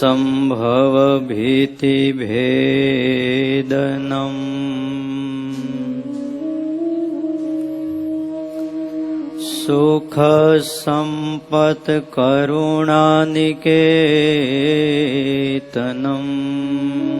सम्भवभीतिभेदनम्। सुखसम्पत्करुणानिकेतनम्।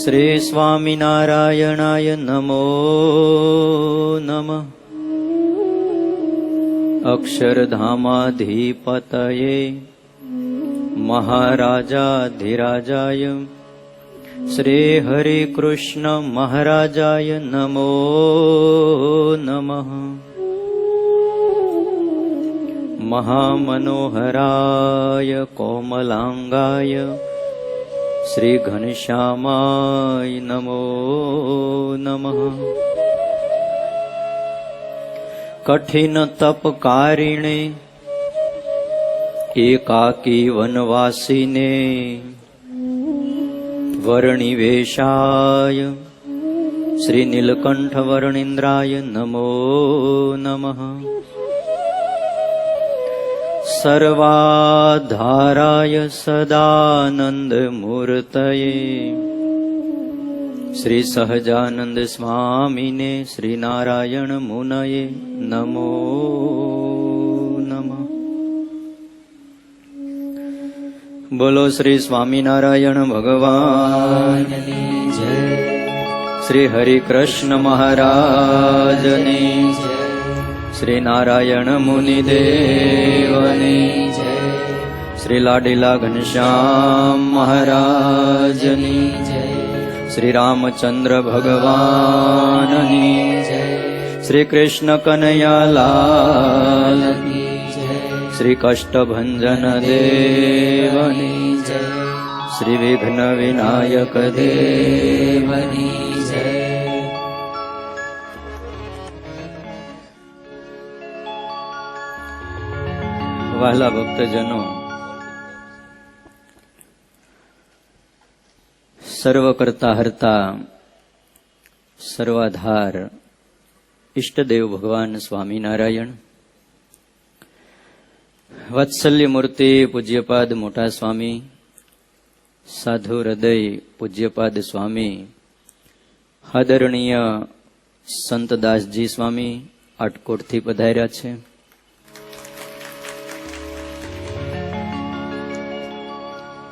श्रीस्वामिनारायणाय नमो नमः। अक्षरधामाधिपतये महाराजाधिराजाय श्रीहरिकृष्ण महाराजाय नमो नमः। महामनोहराय कोमलाङ्गाय श्रीघनश्यामाय नमो नमः। कठिनतपकारिणे एकाकी वनवासिने वर्णिवेशाय श्रीनीलकण्ठवर्णीन्द्राय नमो नमः। સ્વામીને શ્રી નારાયણ મુનયે નમો નમઃ બોલો શ્રી સ્વામિનારાયણ ભગવાન શ્રી હરિ કૃષ્ણ મહારાજની શ્રી નારાયણ મુનિદેવ શ્રી લાડીલા ઘનશ્યામ મહારાજની શ્રી રામચંદ્ર ભગવાનની શ્રી કૃષ્ણ કનૈયાલાલ શ્રી કષ્ટભંજન દેવની શ્રી વિઘ્ન વિનાયક દેવની વહાલા ભક્તજનો સર્વ કરતા હરતા સર્વાધાર ઈષ્ટદેવ ભગવાન સ્વામિનારાયણ વાત્સલ્ય મૂર્તિ પૂજ્યપાદ મોટા સ્વામી સાધુ હૃદય પૂજ્યપાદ સ્વામી આદરણીય સંતદાસજી સ્વામી આટકોટથી પધાર્યા છે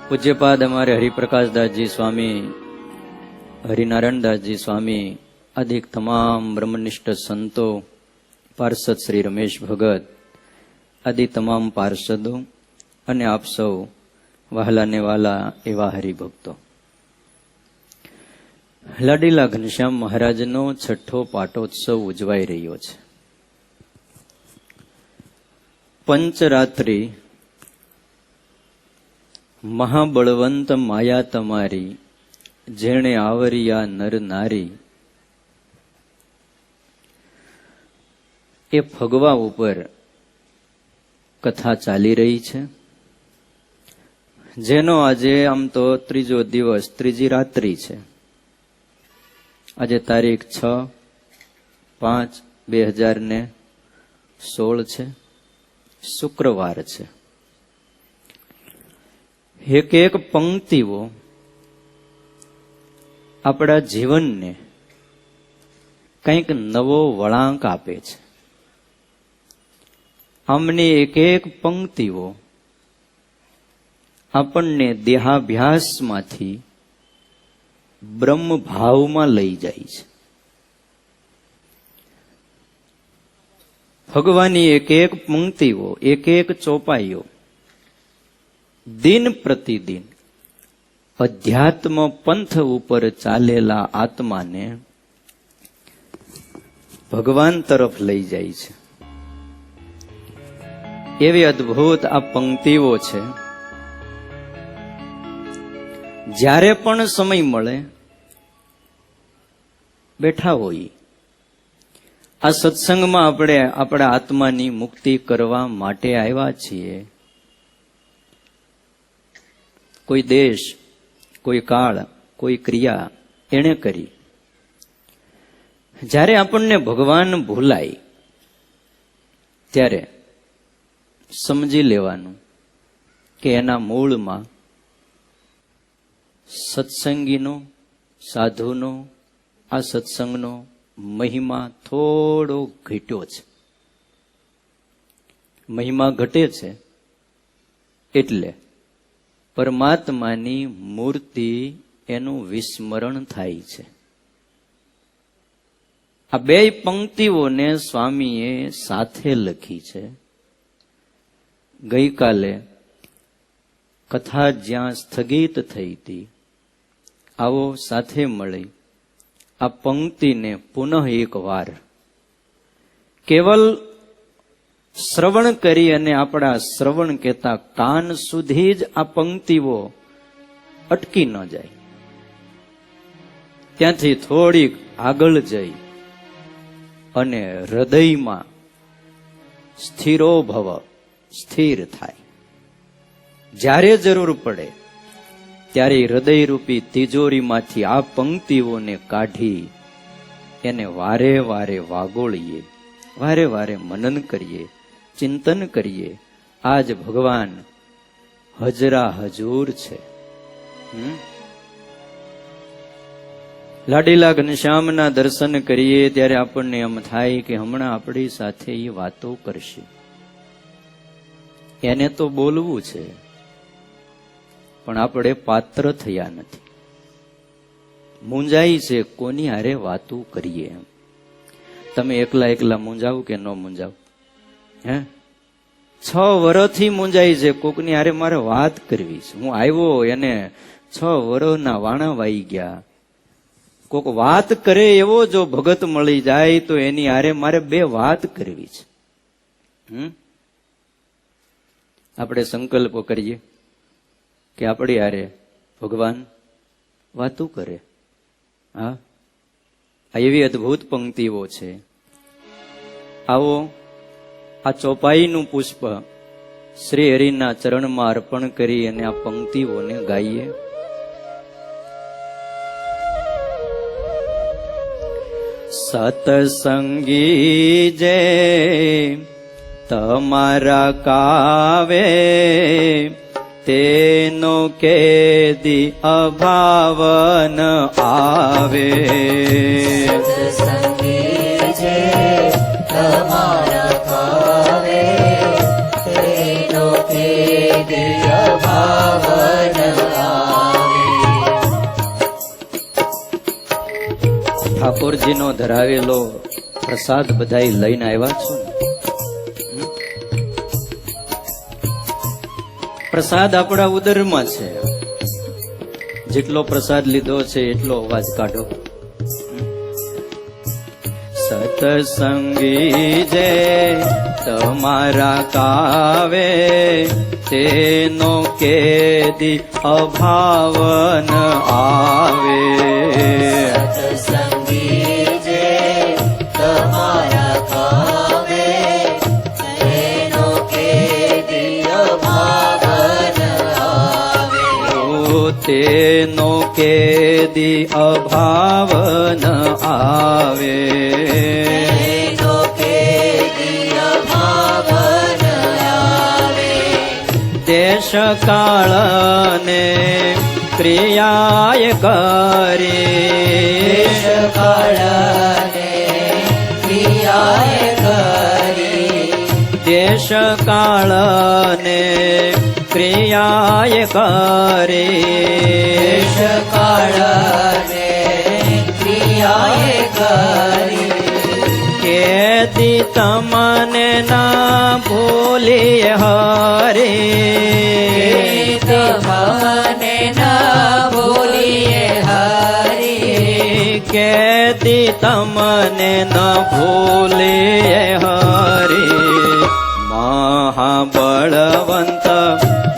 પૂજ્યપાદ અમારે હરિપ્રકાશદાસજી સ્વામી હરિનારાયણદાસજી સ્વામી અધિક તમામ બ્રહ્મનિષ્ઠ સંતો, પાર્ષદ શ્રી રમેશ ભગત, આદિ તમામ પાર્ષદો અને આપ સૌ વહાલાને વાલા એવા હરિભક્તો. લાડીલા ઘનશ્યામ મહારાજનો છઠ્ઠો પાટોત્સવ ઉજવાઈ રહ્યો છે. પંચરાત્રિ મહાબળવંત માયા તમારી, જેણે આવરિયા નર નારી. એ ફગવા ઉપર કથા ચાલી રહી છે. જેનો આજે આમ તો ત્રીજો દિવસ, ત્રીજી રાત્રિ છે. આજે તારીખ છ પાંચ બે હજાર ને સોળ છે. શુક્રવાર છે. એક એક પંક્તિઓ આપણા જીવનને કંઈક નવો વળાંક આપે છે. આમની એક એક પંક્તિઓ આપણને દેહાભ્યાસમાંથી બ્રહ્મ ભાવમાં લઈ જાય છે. ભગવાનની એક એક પંક્તિઓ, એક એક ચોપાઈઓ દિન પ્રતિદિન અધ્યાત્મ પંથ ઉપર ચાલેલા આત્માને ભગવાન તરફ લઈ જાય છે. એવી અદ્ભુત આ પંક્તિઓ છે. જ્યારે પણ સમય મળે, બેઠા હોઈએ આ સત્સંગમાં આપણે આપણા આત્માની મુક્તિ કરવા માટે આવ્યા છીએ. કોઈ દેશ, કોઈ કાળ, કોઈ ક્રિયા એણે કરી. જ્યારે આપણને ભગવાન ભૂલાય, ત્યારે સમજી લેવાનું કે એના મૂળમાં સત્સંગીનો, સાધુનો, આ સત્સંગનો મહિમા થોડો ઘટ્યો છે. મહિમા ઘટે છે એટલે પરમાત્માની મૂર્તિ એનું વિસ્મરણ થાય છે. આ બે પંક્તિઓને સ્વામીએ સાથે લખી છે. ગઈકાલે કથા જ્યાં સ્થગિત થઈ હતી, આવો સાથે મળી આ પંક્તિને પુનઃ એક વાર કેવલ શ્રવણ કરી અને આપણા શ્રવણ કહેતા કાન સુધી જ આ પંક્તિઓ અટકી ન જાય. ત્યાંથી થોડીક આગળ જઈ અને હૃદયમાં સ્થિરો ભવ સ્થિર થાય. જ્યારે જરૂર પડે, ત્યારે હૃદયરૂપી તિજોરીમાંથી આ પંક્તિઓને કાઢી એને વારે વારે વાગોળીએ, વારે વારે મનન કરીએ. ચિંતન કરીએ. આજ ભગવાન હજરા હજૂર છે? લાડીલા ઘનશ્યામના દર્શન કરીએ ત્યારે આપણને એમ થાય કે હમણાં આપણી સાથે એ વાતો કરશે. એને તો બોલવું છે, પણ આપણે પાત્ર થયા નથી. મૂંઝાઈ છે, કોની હારે વાતું કરીએ એમ. તમે એકલા એકલા મૂંઝાવ કે ન મૂંઝાવ? હે? છ વર્ષથી મૂંઝાઈ છે. કોકની હારે મારે વાત કરવી છે. હું આવ્યો એને છ વર્ષના વાણા વાઈ ગયા. કોક વાત કરે એવો જો ભગત મળી જાય તો એની હારે મારે બે વાત કરવી છે. હમ? આપણે સંકલ્પ કરીએ કે આપણી હારે ભગવાન વાતું કરે. હા? આ એવી અદ્ભુત પંક્તિઓ છે. આવો આ ચોપાઈનું પુષ્પ શ્રી હરિના ચરણમાં અર્પણ કરી અને આ પંક્તિઓને ગાઈએ. સતસંગી જે તમારા કાવે, તેનો કેદી અભાવન આવે. સતસંગી જે તમારા ઠાકોરજીનો ધરાવેલો પ્રસાદ બધા લઈને આવ્યા છો પ્રસાદ આપણા ઉદરમાં છે. જેટલો પ્રસાદ લીધો છે, એટલો અવાજ કાઢો. સતસંગી જે તમારા કાવે તેનો કેદી અભાવન આવે. તેનો કેદિય ભાવન આવે તેનો કેદી અભાવન આવે. દેશ કાળને ક્રિયાય કરે. કાળને ક્રિયાએ કરી. દેશ કાળને ક્રિયાય કરે. દેશ કાળને ક્રિયાએ કરી. કેદી તમને ના ભૂલી હરે તમને ના બોલીએ હરી કેદી તમને ન ભૂલે હરે મહાબળવંત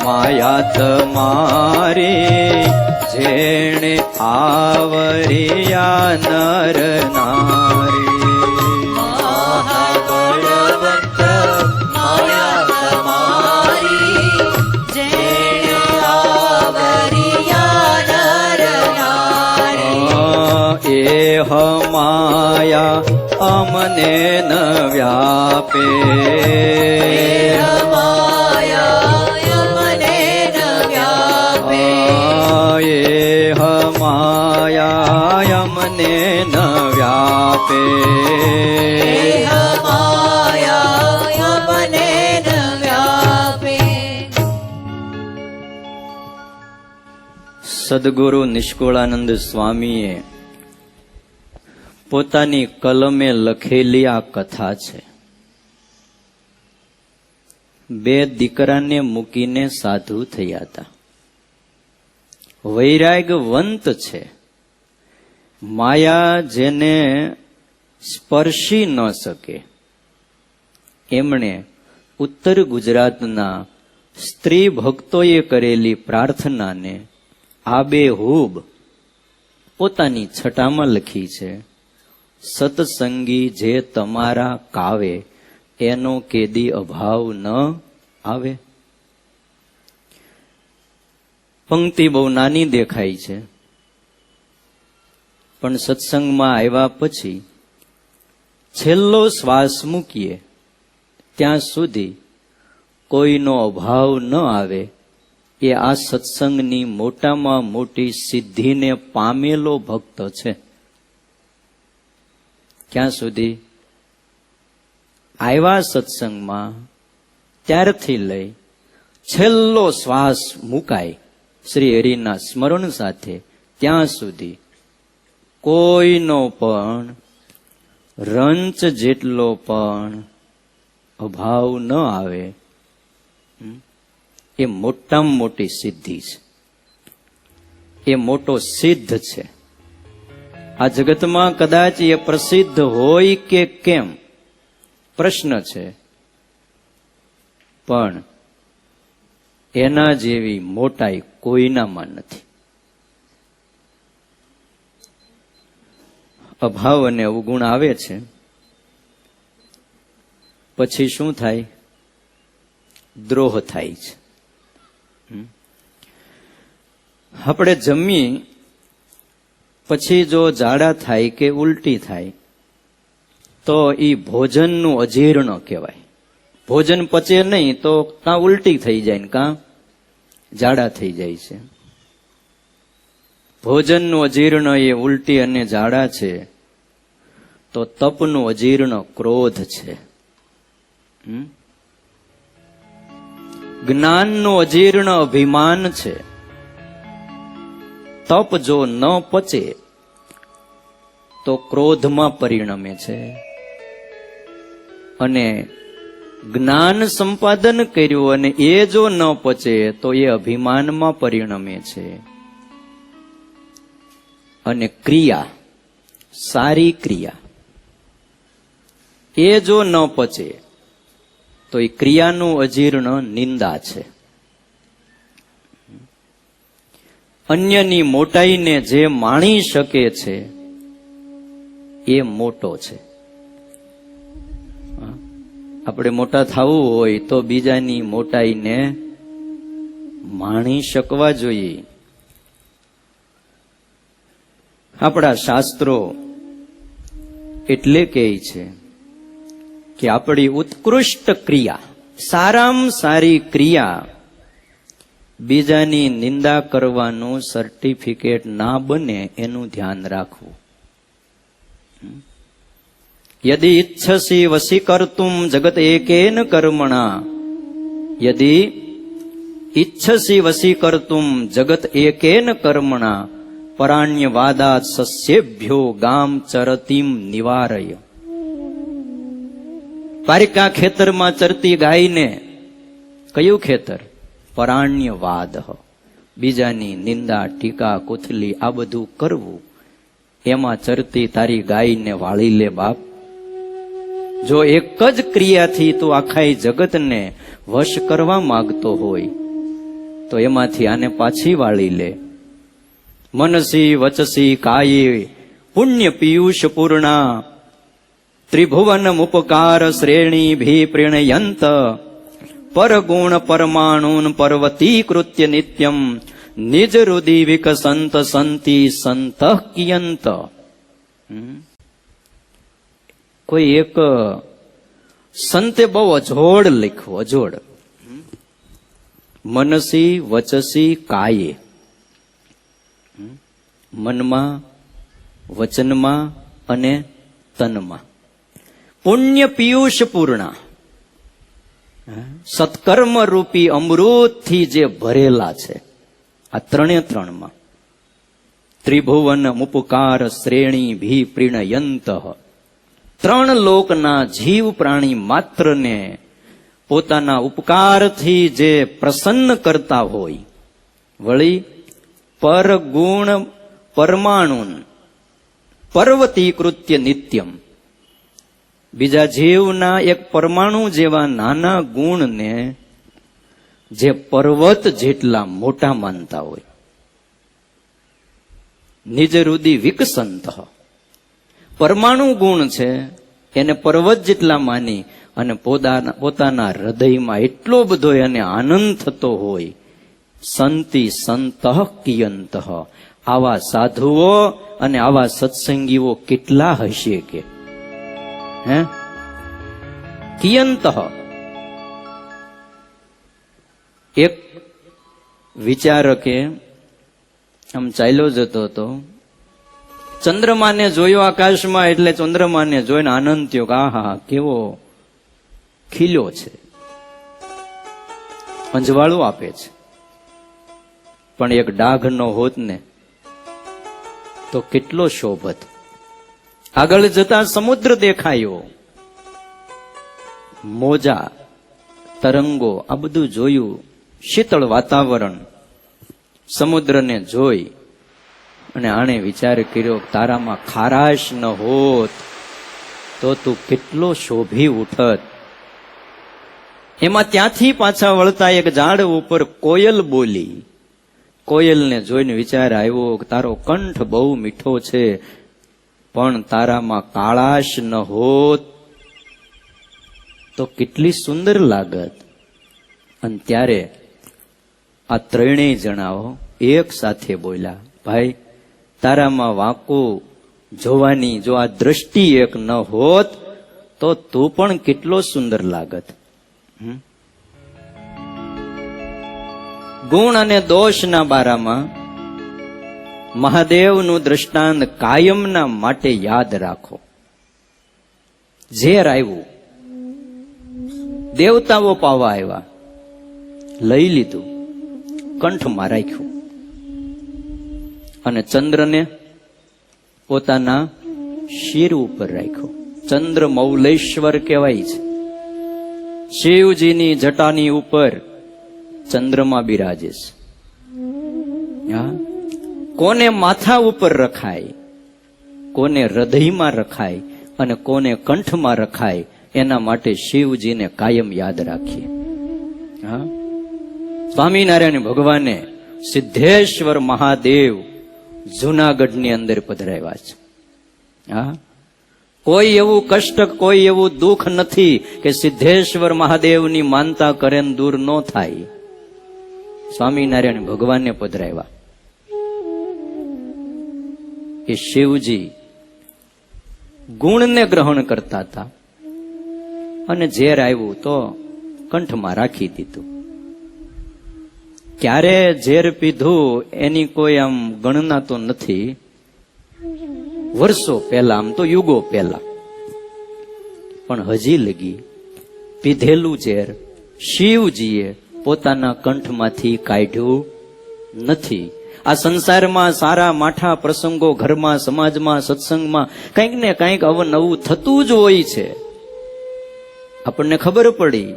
માયા તમારી જેણે આવરિયા નર નારી નારી એ હમાયા અમને ન વ્યાપે માયા મને ન વ્યાપે એ હમાયા અમને ન વ્યાપે માયા મને ન વ્યાપે સદગુરુ નિષ્કુળાનંદ સ્વામીએ પોતાની કલમે લખેલી આ કથા છે. બે દીકરાને મૂકીને સાધુ થયા હતા. વૈરાગવંત છે. માયા જેને સ્પર્શી ન શકે. એમણે ઉત્તર ગુજરાતના સ્ત્રી ભક્તોએ કરેલી પ્રાર્થનાને આબેહૂબ પોતાની છટામાં લખી છે. સત્સંગી જે તમારા કાવે, એનો કેદી અભાવ ન આવે. પંક્તિ બહુ નાની દેખાય છે. પણ સત્સંગમાં આવ્યા પછી છેલ્લો શ્વાસ મૂકીએ, ત્યાં સુધી કોઈનો અભાવ ન આવે એ આ સત્સંગની મોટામાં મોટી સિદ્ધિને પામેલો ભક્ત છે. ક્યાં સુધી? આવ્યા સત્સંગમાં ત્યારથી લઈ છેલ્લો શ્વાસ મુકાય શ્રી હરિના સ્મરણ સાથે ત્યાં સુધી. કોઈનો પણ રંચ જેટલો પણ અભાવ ન આવે એ મોટામાં મોટી સિદ્ધિ છે. એ મોટો સિદ્ધ છે. આ જગતમાં કદાચ એ પ્રસિદ્ધ હોય કે કેમ? પ્રશ્ન છે. પણ એના જેવી મોટાઈ કોઈનામાં નથી. અભાવ અને અવગુણ આવે છે. પછી શું થાય? દ્રોહ થાય છે. આપણે જમીએ પછી જો ઝાડા થાય કે ઉલટી થાય, તો એ ભોજનનું અજીર્ણ કહેવાય. ભોજન પચે નહીં તો કાં ઉલટી થઈ જાય ને કાં? ઝાડા થઈ જાય છે. ભોજનનું અજીર્ણ એ ઉલટી અને ઝાડા છે, તો તપનું અજીર્ણ ક્રોધ છે? જ્ઞાનનું અજીર્ણ અભિમાન છે. તપ જો ન પચે, તો ક્રોધમાં પરિણમે છે. અને જ્ઞાન સંપાદન કર્યું અને એ જો ન પચે, તો એ અભિમાનમાં પરિણમે છે. અને ક્રિયા, સારી ક્રિયા. એ જો ન પચે, તો એ ક્રિયાનું અજીર્ણ નિંદા છે. અન્યની મોટાઈને જે માણી શકે છે, એ મોટો છે. આપણે મોટા થવું હોય તો બીજાની મોટાઈને માણી શકવા જોઈએ. આપણા શાસ્ત્રો એટલે કહે છે કે આપણી ઉત્કૃષ્ટ ક્રિયા, સારામાં સારી ક્રિયા બીજાની નિંદા કરવાનું સર્ટિફિકેટ ના બને એનું ધ્યાન રાખવું. યદિ ઈચ્છસી વસી કર્તુમ જગત એકેન કર્મણા. યદિ ઈચ્છસી વસી કરતું જગત એકેન કર્મણા. પરાણ્યવાદાત સસ્યેભ્યો ગામ ચરતીમ નિવારય. પારિકા ખેતરમાં ચરતી ગાયને કયું ખેતર? પરાણ્યવાદ બીજાની નિંદા, ટીકા કુથલી આ બધું કરવું, એમાં ચરતી તારી ગાયને વાળી લે બાપ. જો એક જ ક્રિયાથી તું આખા જગતને વશ કરવા માંગતો હોય, તો એમાંથી આને પાછી વાળી લે. મનસી, વચસી, કાયે, પુણ્ય પિયુષ પૂર્ણા, ત્રિભુવન ઉપકાર શ્રેણી ભી પ્રેણયંત. પરગુણ પરમાણુન પર્વતી કૃત્ય નિત્યમ નિજ રુદિવિક વિકસંત સંતિ સંત કિયંત. કોઈ એક સંતે બહુ અજોડ લખ્યું અજોડ મનસી વચસી કાયે મનમાં વચનમાં અને તનમાં પુણ્ય પિયુષ પૂર્ણા સત્કર્મ રૂપી અમૃતથી જે ભરેલા છે, આ ત્રણે ત્રણમાં. ત્રિભુવન મુપકાર શ્રેણી ભી પ્રીણયંત ત્રણ લોકના જીવ પ્રાણી માત્રને પોતાના ઉપકારથી જે પ્રસન્ન કરતા હોય, વળી પરગુણ પરમાણુન, પર્વતીકૃત્ય નિત્યમ. બીજા જીવના એક પરમાણુ જેવા નાના ગુણને જે પર્વત જેટલા મોટા માનતા હોય. નિજ રુદિ વિકસંત. પરમાણુ ગુણ છે, એને પર્વત જેટલા માની અને પોતાના પોતાના હૃદયમાં એટલો બધો એને આનંદ થતો હોય. સંતિ સંત કિયંત. આવા સાધુઓ અને આવા સત્સંગીઓ કેટલા હશે કે? હે? કિયંત. એક વિચારકે આમ ચાલ્યો જતો હતો. ચંદ્રમાને જોયો આકાશમાં એટલે ચંદ્રમાને જોઈને આનંદ થયો કે આહા, કેવો ખીલ્યો છે. અંજવાળું આપે છે. પણ એક ડાઘ નો હોત ને, તો કેટલો શોભત. આગળ જતા સમુદ્ર દેખાયો. મોજા, તરંગો, આ બધું જોયું. શીતળ વાતાવરણ. સમુદ્રને જોઈ અને આણે વિચાર કર્યો, તારામાં ખારાશ ન હોત તો તું કેટલો શોભી ઉઠત. એમાં ત્યાંથી પાછા વળતા એક ઝાડ ઉપર કોયલ બોલી. કોયલને જોઈને વિચાર આવ્યો તારો કંઠ બહુ મીઠો છે પણ તારામાં કાળાશ ન હોત તો કેટલી સુંદર લાગત અને ત્યારે આ ત્રણેય જણાઓ એક સાથે બોલ્યા, ભાઈ, તારામાં વાંકો જોવાની જો આ દ્રષ્ટિ એક ન હોત તો તું પણ કેટલો સુંદર લાગત? ગુણ અને દોષના બારામાં મહાદેવનું દ્રષ્ટાંત કાયમના માટે યાદ રાખો. ઝેર આવ્યું. દેવતાઓ પાવા આવ્યા. લઈ લીધું. કંઠમાં રાખ્યું. અને ચંદ્રને પોતાના શિર ઉપર રાખ્યો. ચંદ્ર મૌલેશ્વર કહેવાય છે. શિવજીની જટાની ઉપર ચંદ્રમાં બિરાજે છે. હા? કોને માથા ઉપર રખાય, કોને હૃદયમાં રખાય અને કોને કંઠમાં રખાય, એના માટે શિવજીને કાયમ યાદ રાખીએ. હા? સ્વામિનારાયણ ભગવાને સિદ્ધેશ્વર મહાદેવ જુનાગઢની અંદર પધરાવ્યા છે. હા? કોઈ એવું કષ્ટ, કોઈ એવું દુઃખ નથી કે સિદ્ધેશ્વર મહાદેવની માનતા કરે દૂર ન થાય. સ્વામિનારાયણ ભગવાનને પધરાવ્યા. એ શિવજી ગુણને ગ્રહણ કરતા હતા અને ઝેર આવ્યું તો કંઠમાં રાખી દીધું. ક્યારે ઝેર પીધું એની કોઈ આમ ગણના તો નથી. વર્ષો પહેલા, આમ તો યુગો પહેલા. પણ હજી લગી પીધેલું ઝેર શિવજીએ પોતાના કંઠમાંથી કાઢ્યું નથી. આ સંસારમાં સારા માઠા પ્રસંગો ઘરમાં, સમાજમાં, સત્સંગમાં કંઈક ને કંઈક અવનવું થતું જ હોય છે. આપણને ખબર પડી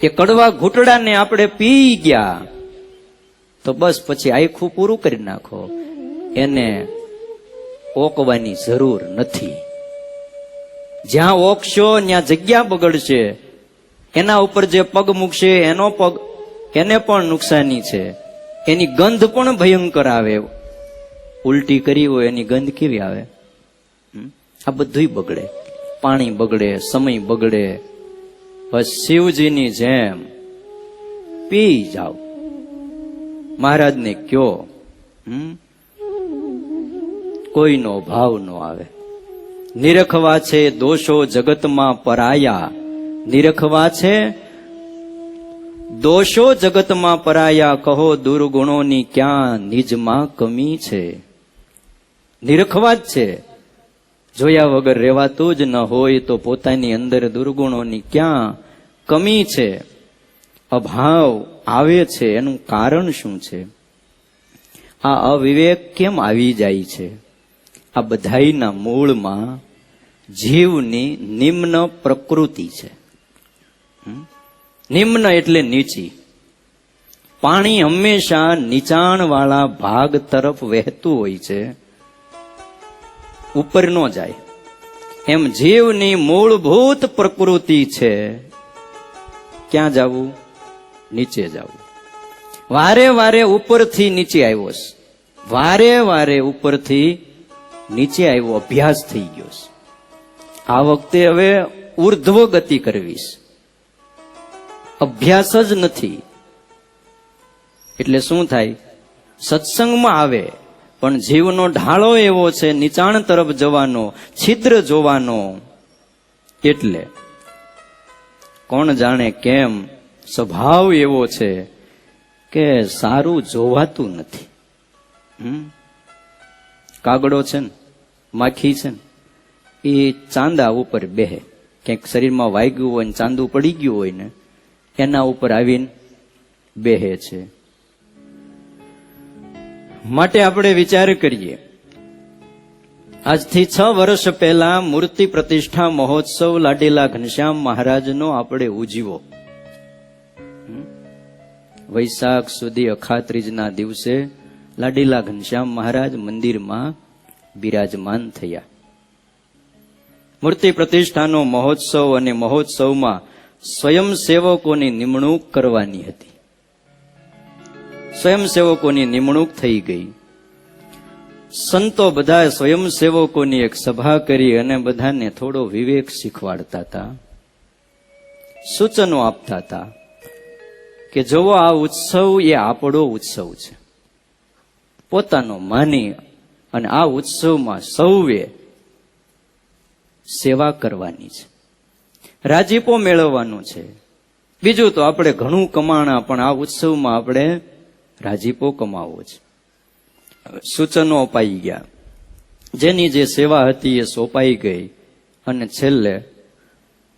કે કડવા ઘૂંટડાને આપણે પી ગયા. તો બસ પછી આખું પૂરું કરી નાખો. એને ઓકવાની જરૂર નથી. જ્યાં ઓકશો, ત્યાં જગ્યા બગડશે. એના ઉપર જે પગ મૂકશે, એનો પગ, એને પણ નુકસાની છે. એની ગંધ પણ ભયંકર આવે ઉલટી કરી હોય એની ગંધ કેવી આવે? આ બધુંય બગડે. પાણી બગડે, સમય બગડે. શિવજીની જેમ પી જાઓ. મહારાજને કયો? કોઈનો ભાવ ન આવે. નિરખવા છે દોષો જગતમાં પરાયા. નિરખવા છે દોષો જગતમાં પરાયા કહો દુર્ગુણોની ક્યાં નિજમાં કમી છે? નિરખવા જ છે. જોયા વગર રહેવાતું જ ન હોય તો પોતાની અંદર દુર્ગુણોની ક્યાં કમી છે? અભાવ આવે છે, એનું કારણ શું છે? આ અવિવેક કેમ આવી જાય છે? આ બધાયના મૂળમાં જીવની નિમ્ન પ્રકૃતિ છે? નિમ્ન એટલે નીચી. પાણી હંમેશા નીચાણવાળા ભાગ તરફ વહેતું હોય છે. ઉપર ન જાય. એમ જીવની મૂળભૂત પ્રકૃતિ છે. ક્યાં જવું? નીચે જવું. વારે વારે ઉપરથી નીચે આવ્યો વારે વારે ઉપરથી નીચે આવ્યો, અભ્યાસ થઈ ગયો છે. આ વખતે હવે ઉર્ધ્વ ગતિ કરવી છે. અભ્યાસ જ નથી. એટલે શું થાય? સત્સંગમાં આવે, પણ જીવનો ઢાળો એવો છે, નીચાણ તરફ જવાનો, છિદ્ર જોવાનો. એટલે કોણ જાણે કેમ સ્વભાવ એવો છે કે સારું જોવાતું નથી? કાગડો છે ને, માખી છે ને, એ ચાંદા ઉપર બેહે. ક્યાંક શરીરમાં વાગ્યું હોય ને, ચાંદું પડી ગયું હોય ને એના ઉપર આવીને બેહે છે. માટે આપણે વિચાર કરીએ. આજથી છ વર્ષ પહેલા મૂર્તિ પ્રતિષ્ઠા મહોત્સવ લાડીલા ઘનશ્યામ મહારાજનો આપણે ઉજવો વૈશાખ સુધી અખાત્રીજના દિવસે લાડીલા ઘનશ્યામ મહારાજ મંદિરમાં બિરાજમાન થયા. મૂર્તિ પ્રતિષ્ઠાનો મહોત્સવ અને મહોત્સવમાં સ્વયંસેવકોની નિમણૂક કરવાની હતી. સ્વયંસેવકોની નિમણૂક થઈ ગઈ. સંતો બધા સ્વયંસેવકોની એક સભા કરી અને બધાને થોડો વિવેક શીખવાડતા હતા. સૂચનો આપતા હતા કે જુઓ આ ઉત્સવ એ આપણો ઉત્સવ છે. પોતાનો માની અને આ ઉત્સવમાં સૌએ સેવા કરવાની છે. રાજીપો મેળવવાનો છે. બીજું તો આપણે ઘણું કમાણા, પણ આ ઉત્સવમાં આપણે રાજીપો કમાવો છે. સૂચનો અપાઈ ગયા. જેની જે સેવા હતી એ સોંપાઈ ગઈ અને છેલ્લે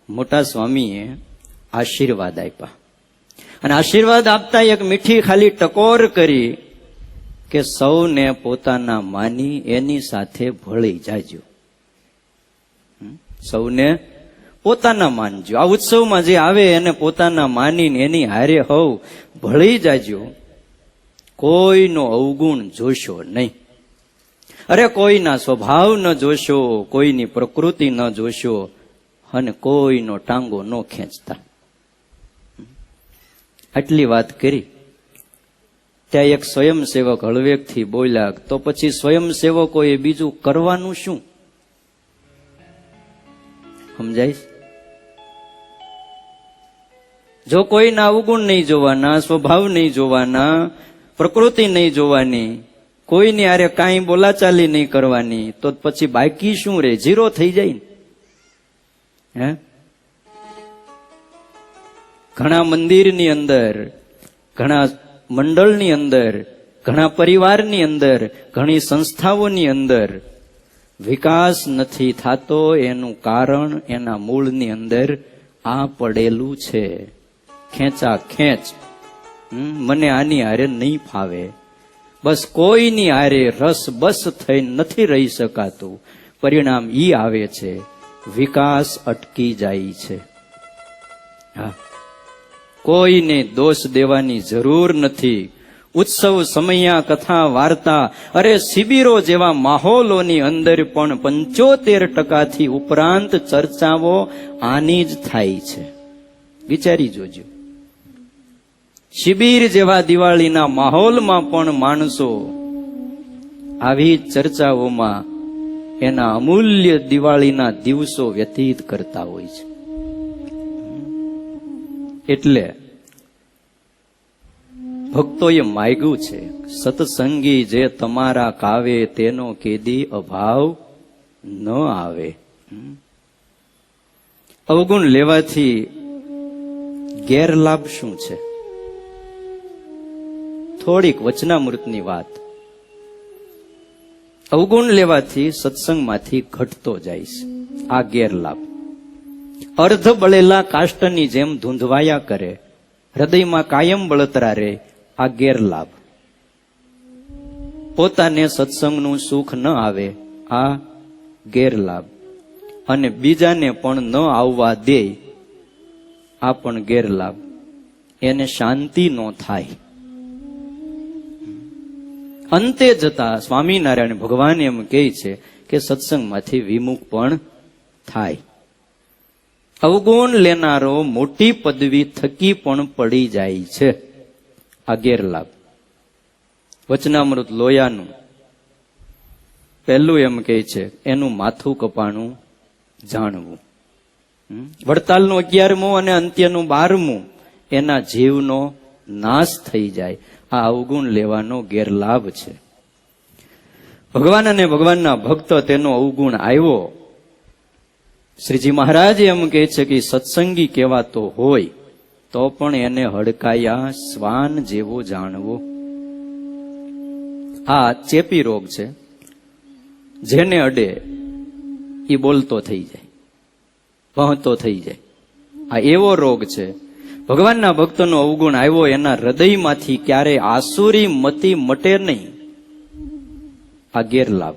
મોટા સ્વામીએ આશીર્વાદ આપ્યા. અને આશીર્વાદ આપતા એક મીઠી ખાલી ટકોર કરી કે સૌને પોતાના માની એની સાથે ભળી જાજો. સૌને પોતાના માનજો. આ ઉત્સવમાં જે આવે એને પોતાના માનીને એની હારે હવ. ભળી જાજો. કોઈનો અવગુણ જોશો નહીં. અરે કોઈના સ્વભાવ ન જોશો, કોઈની પ્રકૃતિ ન જોશો અને કોઈનો ટાંગો ન ખેંચતા. આટલી વાત કરી. ત્યાં એક સ્વયંસેવક હળવેકથી બોલ્યા, તો પછી સ્વયંસેવકોએ બીજું કરવાનું શું? સમજાય? જો કોઈના અવગુણ નહીં જોવાના, સ્વભાવ નહીં જોવાના, પ્રકૃતિ નહીં જોવાની, કોઈની આરે કાંઈ બોલાચાલી નહીં કરવાની, તો પછી બાકી શું રે ઝીરો થઈ જાય ને. હે? ઘણા મંદિરની અંદર, ઘણા મંડળની અંદર, ઘણા પરિવારની અંદર, ઘણી સંસ્થાઓની અંદર વિકાસ નથી થતો, એનું કારણ એના મૂળની અંદર આ પડેલું છે. ખેંચા ખેંચ. મને આની હારે નહીં ફાવે. બસ કોઈની હારે રસ બસ થઈ નથી રહી શકાતું. પરિણામ ઈ આવે છે, વિકાસ અટકી જાય છે. હા. કોઈને દોષ દેવાની જરૂર નથી. ઉત્સવ સમયા કથા વાર્તા, અરે શિબિરો જેવા માહોલોની અંદર પણ પંચોતેર ટકાથી ઉપરાંત ચર્ચાઓ આની જ થાય છે. વિચારી જોજો. શિબિર જેવા દિવાળીના માહોલમાં પણ માણસો આવી ચર્ચાઓમાં એના અમૂલ્ય દિવાળીના દિવસો વ્યતીત કરતા હોય છે. એટલે ભક્તોએ માગ્યું છે, સત્સંગી જે તમારા કાવે તેનો કેદી અભાવ ન આવે. અવગુણ લેવાથી ગેરલાભ શું છે? થોડીક વચનામૃતની વાત. અવગુણ લેવાથી સત્સંગમાંથી ઘટતો જાય છે આ ગેરલાભ. અર્ધ બળેલા કાષ્ટની જેમ ધૂંધવાયા કરે, હૃદયમાં કાયમ બળતરા રહે, આ ગેરલાભ. પોતાને સત્સંગનું સુખ ન આવે, આ ગેરલાભ. અને બીજાને પણ ન આવવા દે, આ પણ ગેરલાભ. એને શાંતિ ન થાય. અંતે જતા સ્વામિનારાયણ ભગવાન એમ કહે છે કે સત્સંગમાંથી વિમુખ પણ થાય. અવગુણ લેનારો મોટી પદવી થકી પણ પડી જાય છે. આ ગેરલાભ. વચનામૃત લોયાનું. પહેલું એમ કહે છે, એનું માથું કપાણું જાણવું? વડતાલનું અગિયારમું અને અંત્યનું બારમું, એના જીવનો નાશ થઈ જાય. આ અવગુણ લેવાનો ગેરલાભ છે. ભગવાન અને ભગવાનના ભક્ત તેનો અવગુણ આવ્યો. શ્રીજી મહારાજ એમ કહે છે કે સત્સંગી કહેવાતો હોય તો પણ એને હડકાયા શ્વાન જેવો જાણવો. આ ચેપી રોગ છે. જેને અડે એ બોલતો થઈ જાય પહોંચતો થઈ જાય. આ એવો રોગ છે ભગવાનના ભક્તનો અવગુણ આવ્યો, એના હૃદયમાંથી ક્યારે આસુરી મતી મટે નહીં. આ ગેરલાભ.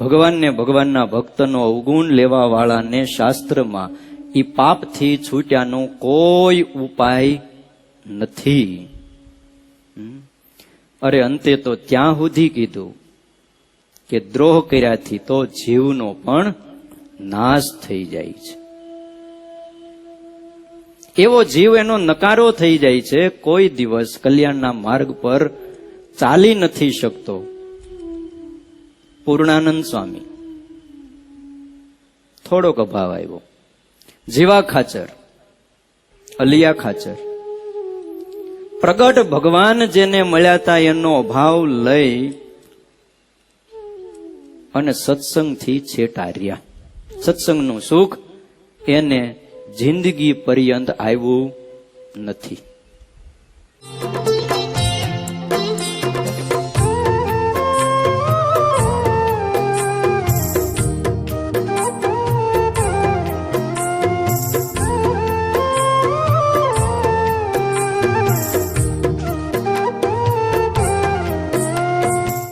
ભગવાનને ભગવાનના ભક્તનો અવગુણ લેવા વાળાને શાસ્ત્રમાં એ પાપથી છૂટ્યાનો કોઈ ઉપાય નથી. અરે અંતે તો ત્યાં સુધી કીધું કે દ્રોહ કર્યાથી તો જીવનો પણ નાશ થઈ જાય છે. એવો જીવ એનો નકારો થઈ જાય છે, કોઈ દિવસ કલ્યાણના માર્ગ પર ચાલી નથી શકતો. પૂર્ણાનંદ સ્વામી, થોડોક અભાવ આવ્યો. જીવા ખાચર, અલિયા ખાચર. પ્રગટ ભગવાન જેને મળ્યા હતા એનો અભાવ લઈ અને સત્સંગથી છેટાર્યા. સત્સંગનું સુખ એને જિંદગી પર્યંત આવ્યું નથી.